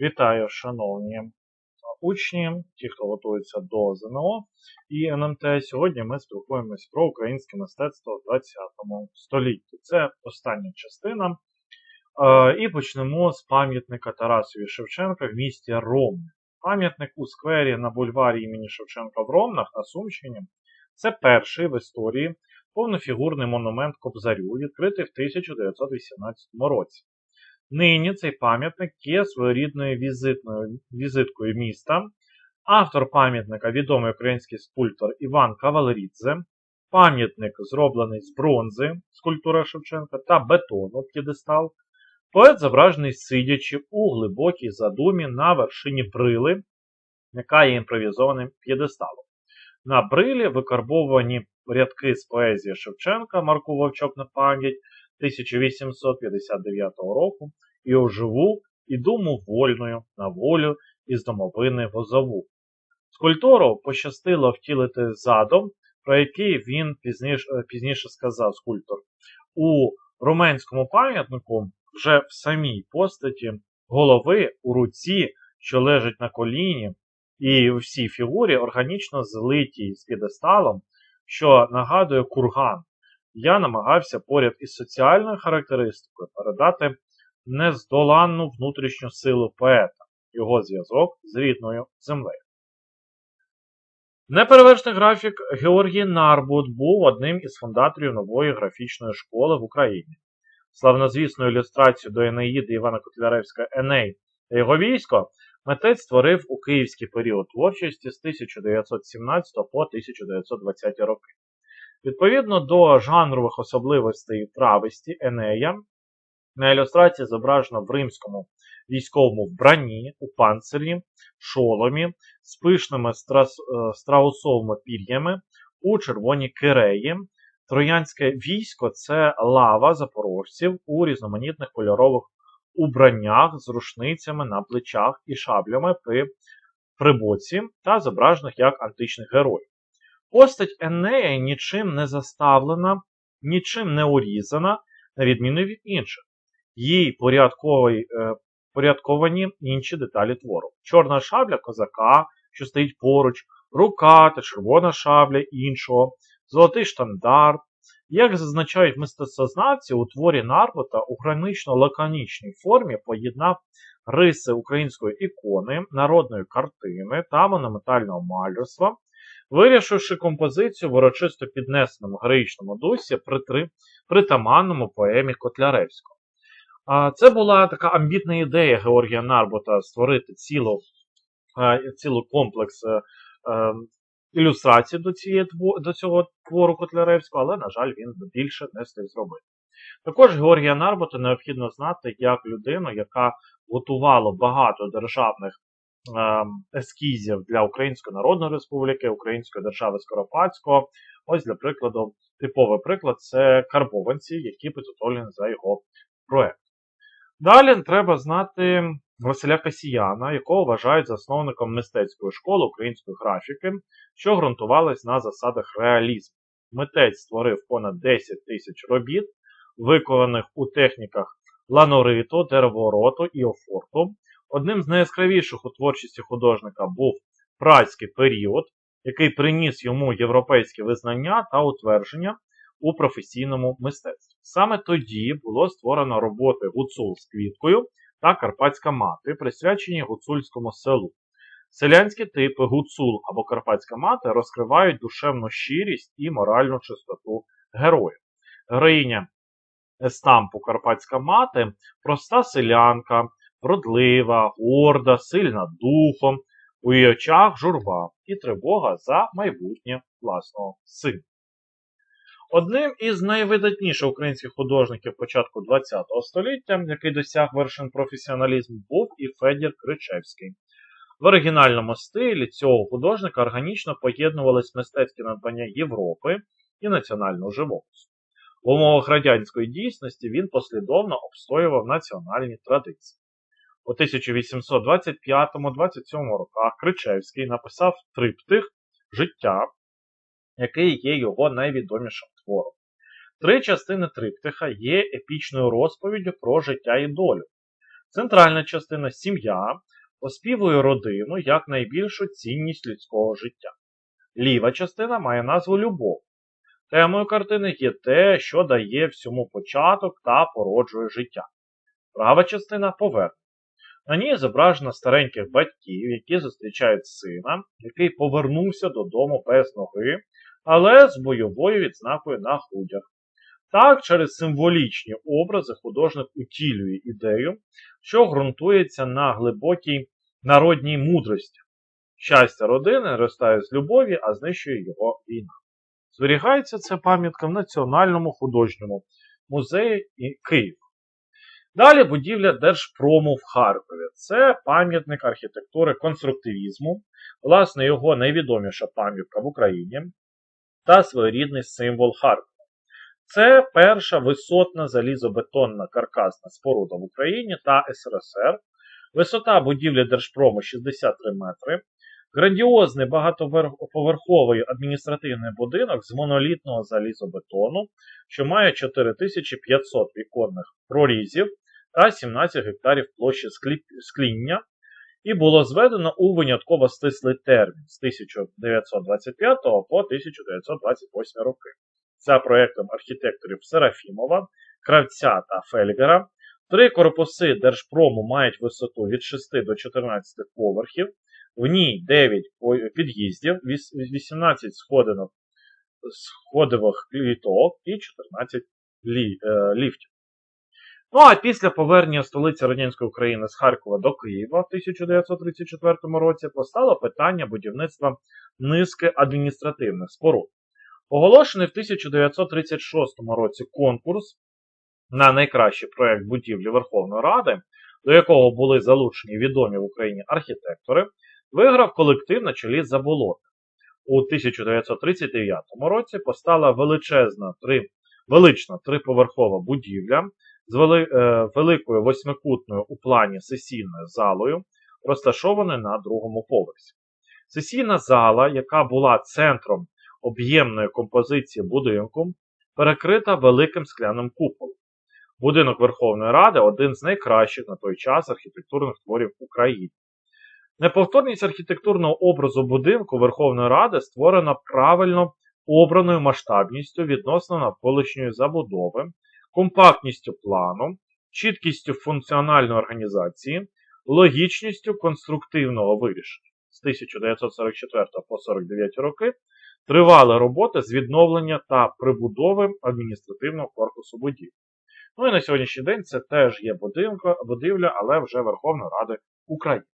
Вітаю, шановні учні, ті, хто готується до ЗНО і НМТ. Сьогодні ми спілкуємось про українське мистецтво в 20 столітті. Це остання частина. Е, І почнемо з пам'ятника Тарасові Шевченка в місті Ромни. Пам'ятник у сквері на бульварі імені Шевченка в Ромнах на Сумщині. Це перший в історії повнофігурний монумент Кобзарю, відкритий в 1918 році. Нині цей пам'ятник є своєрідною візитною візиткою міста. Автор пам'ятника відомий український скульптор Іван Кавалерідзе. Пам'ятник зроблений з бронзи, скульптура Шевченка та бетону п'єдестал. Поет зображений сидячи у глибокій задумі на вершині брили, яка є імпровізованим п'єдесталом. На брилі викарбовані рядки з поезії Шевченка Марку Вовчок на пам'ять 1859 року і оживу, і думу вольною на волю із домовини возову. Скульптору пощастило втілити задум, про який він пізніше, пізніше сказав скульптор. У руменському пам'ятнику вже в самій постаті голови у руці, що лежить на коліні, і у всій фігурі органічно злитій з п'єдесталом, що нагадує курган. Я намагався поряд із соціальною характеристикою передати нездоланну внутрішню силу поета, його зв'язок з рідною землею. Неперевершений графік Георгій Нарбут був одним із фундаторів нової графічної школи в Україні. Славнозвісну ілюстрацію до Енеїди Івана Котляревська Еней та його військо митець створив у київський період творчості з 1917 по 1920 роки. Відповідно до жанрових особливостей прависті Енея, на ілюстрації зображено в римському військовому вбранні, у панцирі, шоломі, з пишними страс, страусовими пір'ями у червоній киреї. Троянське військо це лава запорожців у різноманітних кольорових убраннях з рушницями на плечах і шаблями при прибоці та зображених як античних героїв. Постать Енея нічим не заставлена, нічим не урізана, на відміну від інших. Їй порядковані інші деталі твору. Чорна шабля козака, що стоїть поруч, рука та червона шабля іншого, золотий штандарт. Як зазначають мистецтвознавці, у творі Нарбута у гранично-лаконічній формі поєднав риси української ікони, народної картини та монументального малюрства, вирішивши композицію в урочисто піднесеному героїчному дусі при притаманному поемі Котляревського. Це була така амбітна ідея Георгія Нарбута створити цілу, цілу комплекс ілюстрацій до, цієї, до цього твору Котляревського, але, на жаль, він більше не встиг зробити. Також Георгія Нарбута необхідно знати як людину, яка готувала багато державних ескізів для Української Народної Республіки, Української держави Скоропадського. Ось, для прикладу, типовий приклад це карбованці, які підготовлені за його проект. Далі треба знати Василя Касіяна, якого вважають засновником мистецької школи української графіки, що ґрунтувалась на засадах реалізму. Митець створив понад 10 тисяч робіт, виконаних у техніках ланориту, деревороту і офорту. Одним з найяскравіших у творчості художника був працький період, який приніс йому європейське визнання та утвердження у професійному мистецтві. Саме тоді було створено роботи Гуцул з квіткою та Карпатська мати, присвячені гуцульському селу. Селянські типи гуцул або Карпатська мати розкривають душевну щирість і моральну чистоту героїв. Героїня естампу Карпатська мати проста селянка, вродлива, горда, сильна духом, у її очах журба і тривога за майбутнє власного сина. Одним із найвидатніших українських художників початку ХХ століття, який досяг вершин професіоналізму, був і Федір Кричевський. В оригінальному стилі цього художника органічно поєднувались мистецькі надбання Європи і національного живопису. В умовах радянської дійсності він послідовно обстоював національні традиції. У 1825-27 роках Кричевський написав триптих Життя, який є його найвідомішим твором. Три частини триптиха є епічною розповіддю про життя і долю. Центральна частина сім'я оспівує родину як найбільшу цінність людського життя. Ліва частина має назву Любов. Темою картини є те, що дає всьому початок та породжує життя. Права частина повернення. На ній зображено стареньких батьків, які зустрічають сина, який повернувся додому без ноги, але з бойовою відзнакою на грудях. Так, через символічні образи художник утілює ідею, що ґрунтується на глибокій народній мудрості. Щастя родини ростає з любові, а знищує його війна. Зберігається ця пам'ятка в Національному художньому музеї Київ. Далі будівля Держпрому в Харкові. Це пам'ятник архітектури конструктивізму, власне, його найвідоміша пам'ятка в Україні та своєрідний символ Харкова. Це перша висотна залізобетонна каркасна споруда в Україні та СРСР. Висота будівлі Держпрому 63 метри. Грандіозний багатоповерховий адміністративний будинок з монолітного залізобетону, що має 4500 віконних прорізів та 17 гектарів площі скління, і було зведено у винятково стислий термін з 1925 по 1928 роки. За проєктом архітекторів Серафімова, Кравця та Фельгера. Три корпуси Держпрому мають висоту від 6 до 14 поверхів, в ній 9 під'їздів, 18 сходинок, сходових кліток і 14 лі, е, ліфтів. Ну а після повернення столиці радянської України з Харкова до Києва в 1934 році постало питання будівництва низки адміністративних споруд. Оголошений в 1936 році конкурс на найкращий проєкт будівлі Верховної Ради, до якого були залучені відомі в Україні архітектори, виграв колектив на чолі Заболоти. У 1939 році постала величезна три, велична триповерхова будівля з е, великою восьмикутною у плані сесійною залою, розташованою на другому поверсі. Сесійна зала, яка була центром об'ємної композиції будинку, перекрита великим скляним куполом. Будинок Верховної Ради один з найкращих на той час архітектурних творів України. Неповторність архітектурного образу будинку Верховної Ради створена правильно обраною масштабністю відносно навколишньої забудови, компактністю плану, чіткістю функціональної організації, логічністю конструктивного вирішення. З 1944 по 49 роки тривали роботи з відновлення та прибудови адміністративного корпусу будівлі. Ну і на сьогоднішній день це теж є будівля, але вже Верховної Ради України.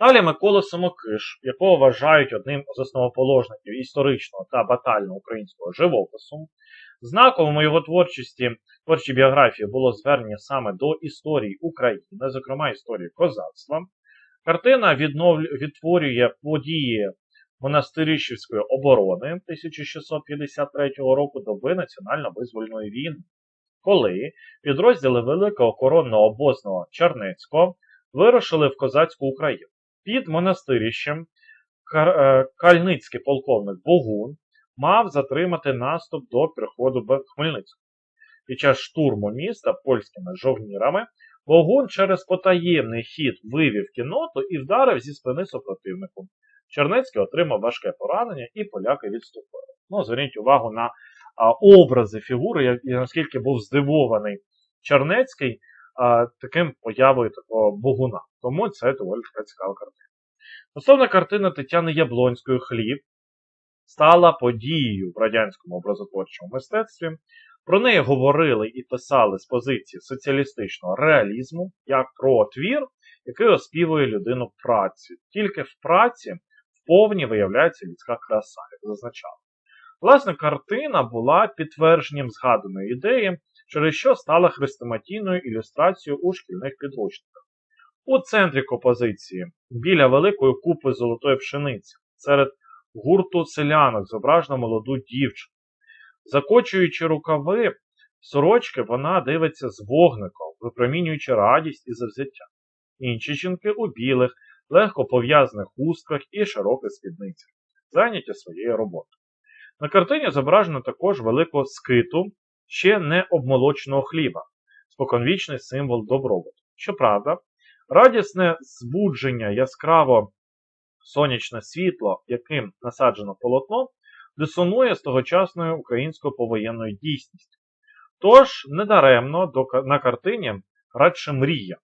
Далі Микола Самокиш, якого вважають одним з основоположників історичного та батального українського живопису. Знаковим у його творчості, творчій біографії було звернення саме до історії України, зокрема історії козацтва. Картина віднов... відтворює події Монастирищівської оборони 1653 року доби національно-визвольної війни, коли підрозділи Великого коронного обозного Чернецького вирушили в козацьку Україну. Під монастирищем е, кальницький полковник Богун мав затримати наступ до приходу Хмельницького. Під час штурму міста польськими жовнірами Богун через потаємний хід вивів кіноту і вдарив зі спини супротивнику. Чернецький отримав важке поранення і поляки відступили. Ну, Зверніть увагу на а, образи фігури, і наскільки був здивований Чернецький а, таким появою такого богуна. Тому це доволі така цікава картина. Стосовно картини Тетяни Яблонської хліб стала подією в радянському образотворчому мистецтві. Про неї говорили і писали з позиції соціалістичного реалізму як про твір, який оспівує людину праці. Тільки в праці вповні виявляється людська краса, як зазначали. Власне, картина була підтвердженням згаданої ідеї, через що стала хрестоматійною ілюстрацією у шкільних підручниках. У центрі композиції, біля великої купи золотої пшениці, серед гурту селянок зображено молоду дівчину. Закочуючи рукави сорочки, вона дивиться з вогником, випромінюючи радість і завзяття. Інші жінки у білих, легко пов'язаних хустках і широких спідницях, зайняті своєю роботою. На картині зображено також великого скиту ще не обмолоченого хліба, споконвічний символ добробуту. Щоправда, радісне збудження яскраво сонячне світло, яким насаджено полотно, дисонує з тогочасною українською повоєнною дійсністю. Тож, недаремно на картині радше мрія.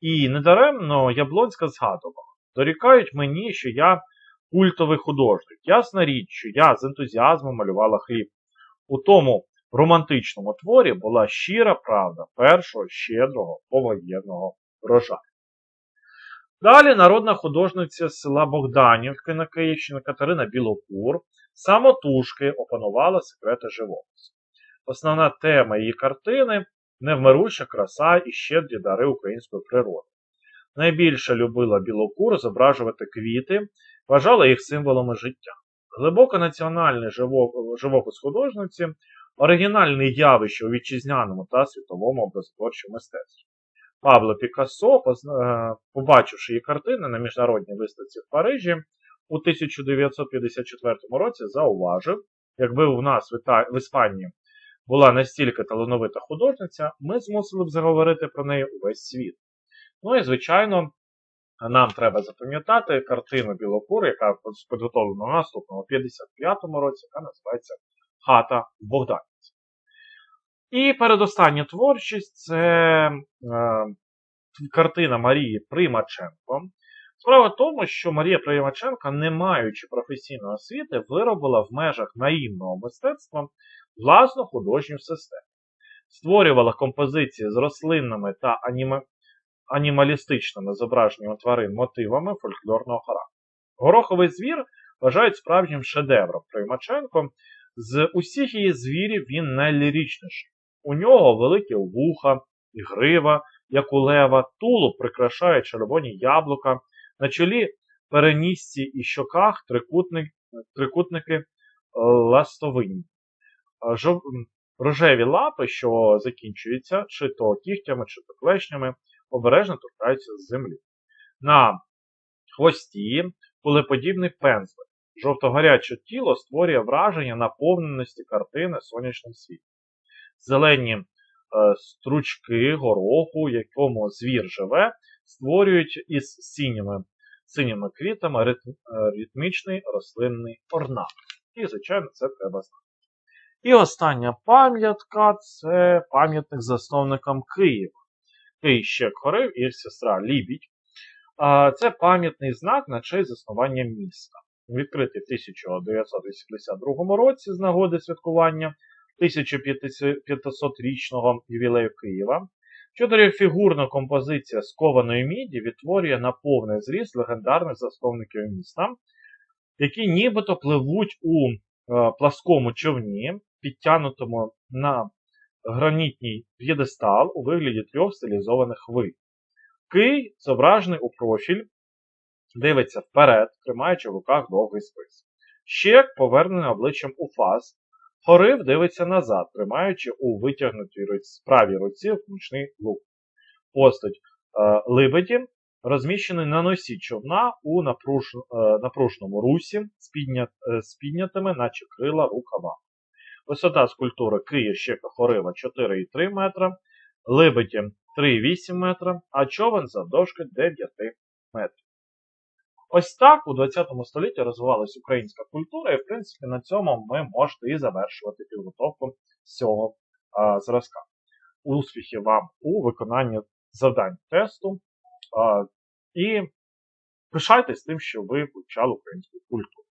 І недаремно Яблонська згадувала. Дорікають мені, що я культовий художник. Ясна річ, що я з ентузіазмом малювала хліб. У тому романтичному творі була щира правда першого щедрого повоєнного врожаю. Далі народна художниця з села Богданівки на Київщині Катерина Білокур самотужки опанувала секрети живопису. Основна тема її картини невмируща краса і щедрі дари української природи. Найбільше любила білокур зображувати квіти, вважала їх символами життя. Глибоко національний живопис художниці, оригінальне явище у вітчизняному та світовому образотворчому мистецтві. Пабло Пікассо, е, побачивши її картини на міжнародній виставці в Парижі у 1954 році, зауважив, якби у нас в Іспанії була настільки талановита художниця, ми змусили б заговорити про неї увесь світ. Ну і, звичайно, нам треба запам'ятати картину Білокур, яка підготовлена у наступному 55-му році, яка називається Хата в Богданівці. І передостання творчість це е, картина Марії Примаченко. Справа в тому, що Марія Примаченко, не маючи професійної освіти, виробила в межах наївного мистецтва власну художню систему. Створювала композиції з рослинними та аніме... анімалістичними зображеннями тварин мотивами фольклорного характеру. Гороховий звір вважають справжнім шедевром Примаченко. З усіх її звірів він найлірічніший. У нього великі вуха і грива, як у лева, тулуб прикрашає червоні яблука, на чолі перенісці і щоках трикутник, трикутники е, ластовинні. Жов... Рожеві лапи, що закінчуються чи то кігтями, чи то клешнями, обережно торкаються з землі. На хвості кулеподібний пензлик. Жовто-гаряче тіло створює враження наповненості картини сонячним світлом зелені е, стручки гороху, якому звір живе, створюють із синіми синіми квітами ритм, е, ритмічний рослинний орнамент. І, звичайно, це треба знати. І остання пам'ятка це пам'ятник засновникам Києва. Київ ще хорив і сестра Лібідь. Це пам'ятний знак на честь заснування міста. Відкритий в 1982 році з нагоди святкування 1500-річного ювілею Києва. Чотирифігурна композиція з кованої міді відтворює на повний зріст легендарних засновників міста, які нібито пливуть у е, пласкому човні, підтягнутому на гранітній п'єдестал у вигляді трьох стилізованих хвиль. Кий, зображений у профіль, дивиться вперед, тримаючи в руках довгий спис. Щек повернений обличчям у фаз, Хорив дивиться назад, тримаючи у витягнутій правій руці гучний лук. Постать е, либеді розміщений на носі човна у напруж, е, напружному русі з, піднят, е, піднятими, наче крила рукава. Висота скульптури Київ щека хорива 4,3 метра, либеді 3,8 метра, а човен завдовжки 9 метрів. Ось так у 20 столітті розвивалася українська культура, і, в принципі, на цьому ми можете і завершувати підготовку цього а, зразка. Успіхів вам у виконанні завдань тесту а, і пишайтесь тим, що ви вивчали українську культуру.